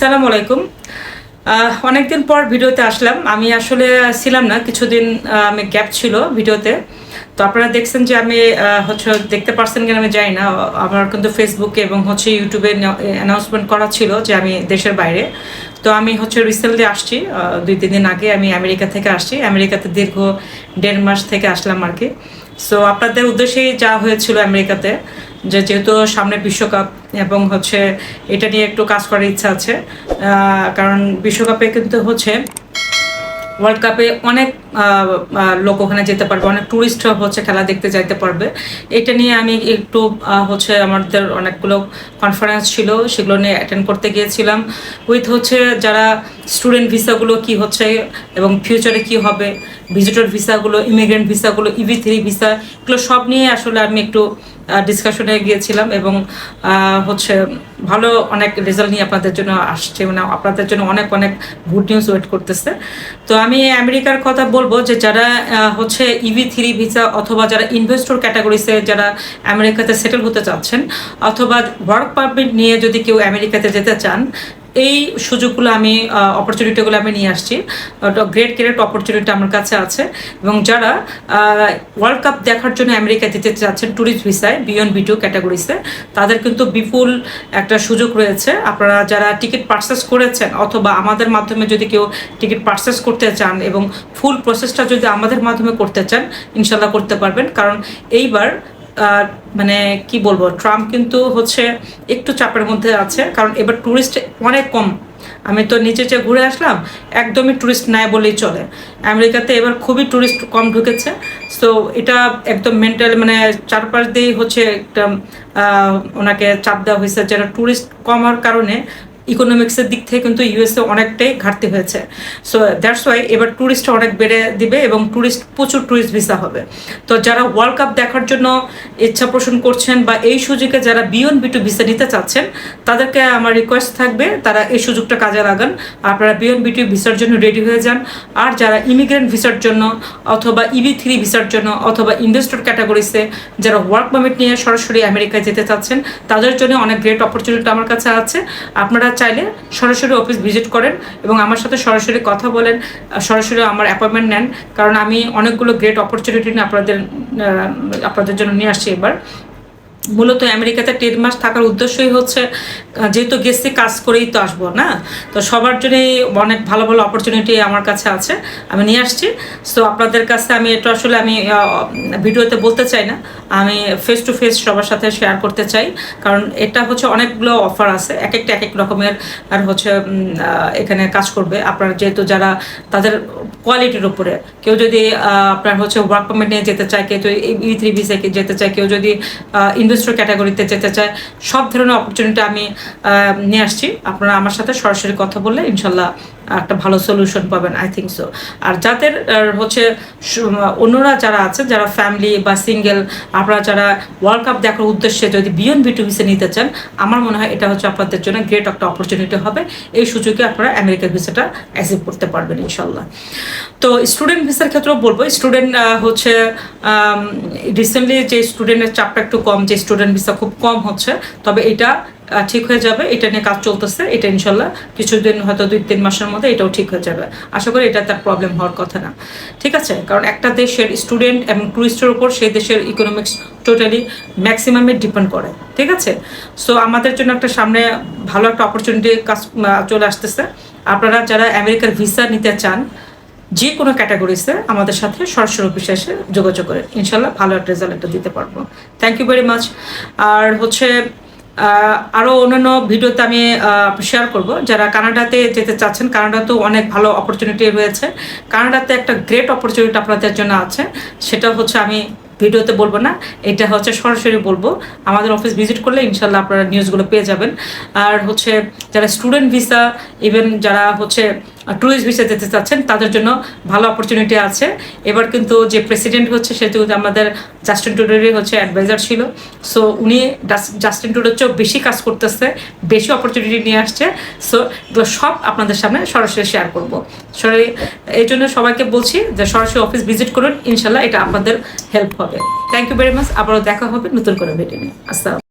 আসসালামু আলাইকুম। অনেকদিন পর ভিডিওতে আসলাম। আমি আসলে ছিলাম না, কিছুদিন আমি গ্যাপ ছিল ভিডিওতে। তো আপনারা দেখছেন যে আমি হচ্ছে দেখতে পারছেন কিনা আমি জানি না। আমার কিন্তু ফেসবুকে এবং হচ্ছে ইউটিউবে অ্যানাউন্সমেন্ট করা ছিল যে আমি দেশের বাইরে। তো আমি হচ্ছে রিসেন্টলি আসছি দুই, তিন দিন আগে আমি আমেরিকা থেকে আসছি। আমেরিকাতে দীর্ঘ দেড় মাস থেকে আসলাম আর কি। সো আপনাদের উদ্দেশ্যেই যা হয়েছিল আমেরিকাতে, যে যেহেতু সামনে বিশ্বকাপ এবং হচ্ছে এটা নিয়ে একটু কাজ করার ইচ্ছা আছে। কারণ বিশ্বকাপে কিন্তু হচ্ছে ওয়ার্ল্ড কাপে অনেক লোক ওখানে যেতে পারবে, অনেক ট্যুরিস্ট হচ্ছে খেলা দেখতে যাইতে পারবে। এটা নিয়ে আমি একটু হচ্ছে আমাদের অনেকগুলো কনফারেন্স ছিল, সেগুলো নিয়ে অ্যাটেন্ড করতে গিয়েছিলাম। উইথ হচ্ছে যারা স্টুডেন্ট ভিসাগুলো কি হচ্ছে এবং ফিউচারে কি হবে ভিজিটর ভিসাগুলো ইমিগ্রেন্ট ভিসাগুলো ইভি থ্রি ভিসা এগুলো সব নিয়ে আসলে আমি একটু ডিসকাশনে গিয়েছিলাম এবং হচ্ছে ভালো অনেক রেজাল্ট নিয়ে আপনাদের জন্য আসছে। মানে আপনাদের জন্য অনেক অনেক গুড নিউজ ওয়েট করতেছে। তো আমি আমেরিকার কথা বলব যে যারা হচ্ছে ইভি থ্রি ভিসা অথবা যারা ইনভেস্টর ক্যাটাগরিসে যারা আমেরিকাতে সেটেল হতে চাচ্ছেন, অথবা ওয়ার্ক পারমিট নিয়ে যদি কেউ আমেরিকাতে যেতে চান এই সুযোগগুলো আমি অপরচুনিটিগুলো আমি নিয়ে আসছি। গ্রেট গ্রেট অপরচুনিটি আমার কাছে আছে। এবং যারা ওয়ার্ল্ড কাপ দেখার জন্য আমেরিকা যেতে চাচ্ছেন ট্যুরিস্ট ভিসায় বিয়ন বি টু ক্যাটাগরিসে তাদের কিন্তু বিপুল একটা সুযোগ রয়েছে। আপনারা যারা টিকিট পারচেস করেছেন, অথবা আমাদের মাধ্যমে যদি কেউ টিকিট পারচেস করতে চান এবং ফুল প্রসেসটা যদি আমাদের মাধ্যমে করতে চান, ইনশাল্লাহ করতে পারবেন। কারণ এইবার মানে কি বলব, ট্রাম্প কিন্তু হচ্ছে একটু চাপের মধ্যে আছে, কারণ এবার ট্যুরিস্ট অনেক কম। আমি তো নিচে যে ঘুরে আসলাম, একদমই ট্যুরিস্ট নাই বলেই চলে। আমেরিকাতে এবার খুবই ট্যুরিস্ট কম ঢুকেছে সো এটা একদম মেন্টাল মানে চারপাশ দিয়েই হচ্ছে একটা ওনাকে চাপ দেওয়া হয়েছে যারা ট্যুরিস্ট কমার কারণে ইকোনমিক্সের দিক থেকে কিন্তু ইউএসএ অনেকটাই ঘাটতি হয়েছে। সো দ্যাটস ওয়াই এবার ট্যুরিস্ট অনেক বেড়ে দিবে এবং ট্যুরিস্ট প্রচুর ট্যুরিস্ট ভিসা হবে। তো যারা ওয়ার্ল্ড কাপ দেখার জন্য ইচ্ছা পোষণ করছেন বা এই সুযোগে যারা বিয়ন বিটু ভিসা নিতে চাচ্ছেন, তাদেরকে আমার রিকোয়েস্ট থাকবে, তারা এই সুযোগটা কাজে লাগান। আপনারা বিয়ন বিটু ভিসার জন্য রেডি হয়ে যান। আর যারা ইমিগ্রেন্ট ভিসার জন্য অথবা ইবি থ্রি ভিসার জন্য অথবা ইনভেস্টর ক্যাটাগরিসে যারা ওয়ার্ক পারমিট নিয়ে সরাসরি আমেরিকায় যেতে চাচ্ছেন, তাদের জন্য অনেক গ্রেট অপরচুনিটি আমার কাছে আছে। আপনারা চাইলে সরাসরি অফিস ভিজিট করেন এবং আমার সাথে সরাসরি কথা বলেন সরাসরি আমার অ্যাপয়েন্টমেন্ট নেন। কারণ আমি অনেকগুলো গ্রেট অপরচুনিটি আপনাদের আপনাদের জন্য নিয়ে আসছি এবার। মূলত আমেরিকাতে টেন মাস থাকার উদ্দেশ্যই হচ্ছে যেহেতু গেস্টে কাজ করেই তো আসব, না? তো সবার জন্যই অনেক ভালো ভালো অপরচুনিটি আমার কাছে আছে, আমি নিয়ে আসছি। সো আপনাদের কাছে আমি এটা আসলে আমি ভিডিওতে বলতে চাই না, আমি ফেস টু ফেস সবার সাথে শেয়ার করতে চাই। কারণ এটা হচ্ছে অনেকগুলো অফার আছে, এক একটা, এক এক রকমের, আর হচ্ছে এখানে কাজ করবে। আপনার যেহেতু যারা তাদের কোয়ালিটির উপরে, কেউ যদি আপনার হচ্ছে ওয়ার্ক পারমিট নিয়ে যেতে চায়, কেউ যদি ই থ্রি ভিসে যেতে চায়, কেউ যদি ইনভেস্টর ক্যাটাগরিতে যেতে চায় সব ধরনের অপরচুনিটি আমি নিয়ে আসছি। আপনারা আমার সাথে সরাসরি কথা বললে ইনশাল্লাহ একটা ভালো সলিউশন পাবেন আই থিঙ্ক সো আর যাদের হচ্ছে অন্যরা যারা আছে যারা ফ্যামিলি বা সিঙ্গেল আপনারা যারা ওয়ার্ল্ড কাপ দেখার উদ্দেশ্যে যদি বিয়ন বিটু ভিসা নিতে চান, আমার মনে হয় এটা হচ্ছে আপনাদের জন্য গ্রেট একটা অপরচুনিটি হবে। এই সুযোগে আপনারা আমেরিকার ভিসাটা অ্যাসিভ করতে পারবেন ইনশাল্লাহ তো স্টুডেন্ট ভিসার ক্ষেত্রেও বলব স্টুডেন্ট হচ্ছে রিসেন্টলি যে স্টুডেন্টের চাপটা একটু কম, যে স্টুডেন্ট ভিসা খুব কম হচ্ছে, তবে এটা ঠিক হয়ে যাবে। এটা নিয়ে কাজ চলতেছে। এটা ইনশাল্লাহ কিছুদিন হয়তো দুই তিন মাসের মধ্যে এটাও ঠিক হয়ে যাবে। আশা করি এটা তার প্রবলেম হওয়ার কথা না। ঠিক আছে? কারণ একটা দেশের স্টুডেন্ট এবং টুরিস্টের উপর সেই দেশের ইকোনমিক্স টোটালি ম্যাক্সিমামে ডিপেন্ড করে। ঠিক আছে? সো আমাদের জন্য একটা সামনে ভালো একটা অপরচুনিটি কাজ চলে আসতেছে। আপনারা যারা আমেরিকার ভিসা নিতে চান যে কোনো ক্যাটাগরিসে আমাদের সাথে সরাসরি এসে যোগাযোগ করে ইনশাল্লাহ ভালো একটা রেজাল্ট দিতে পারব। থ্যাংক ইউ ভেরি মাচ আর হচ্ছে আরও অন্যান্য ভিডিওতে আমি শেয়ার করব। যারা কানাডাতে যেতে চাচ্ছেন, কানাডাতেও অনেক ভালো অপরচুনিটি রয়েছে। কানাডাতে একটা গ্রেট অপরচুনিটি আপনাদের জন্য আছে। সেটা হচ্ছে আমি ভিডিওতে বলব না, এটা হচ্ছে সরাসরি বলব। আমাদের অফিস ভিজিট করলে ইনশাল্লাহ আপনারা নিউজগুলো পেয়ে যাবেন। আর হচ্ছে যারা স্টুডেন্ট ভিসা ইভেন যারা হচ্ছে ট্যুরিস্ট ভিসা যেতে চাচ্ছেন, তাদের জন্য ভালো অপরচুনিটি আছে। এবার কিন্তু যে প্রেসিডেন্ট হচ্ছে সে কিন্তু আমাদের জাস্টিন টুডেরই হচ্ছে অ্যাডভাইজার ছিল। সো উনি জাস্টিন টুডের চেয়েও বেশি কাজ করতেছে, বেশি অপরচুনিটি নিয়ে আসছে। সো এগুলো সব আপনাদের সামনে সরাসরি শেয়ার করব। সরি এই জন্য সবাইকে বলছি যে সরাসরি অফিস ভিজিট করুন, ইনশাল্লাহ এটা আপনাদের হেল্প হবে। থ্যাংক ইউ ভেরি মাচ আবারও দেখা হবে নতুন করে ভিডিও নিয়ে। আসসালাম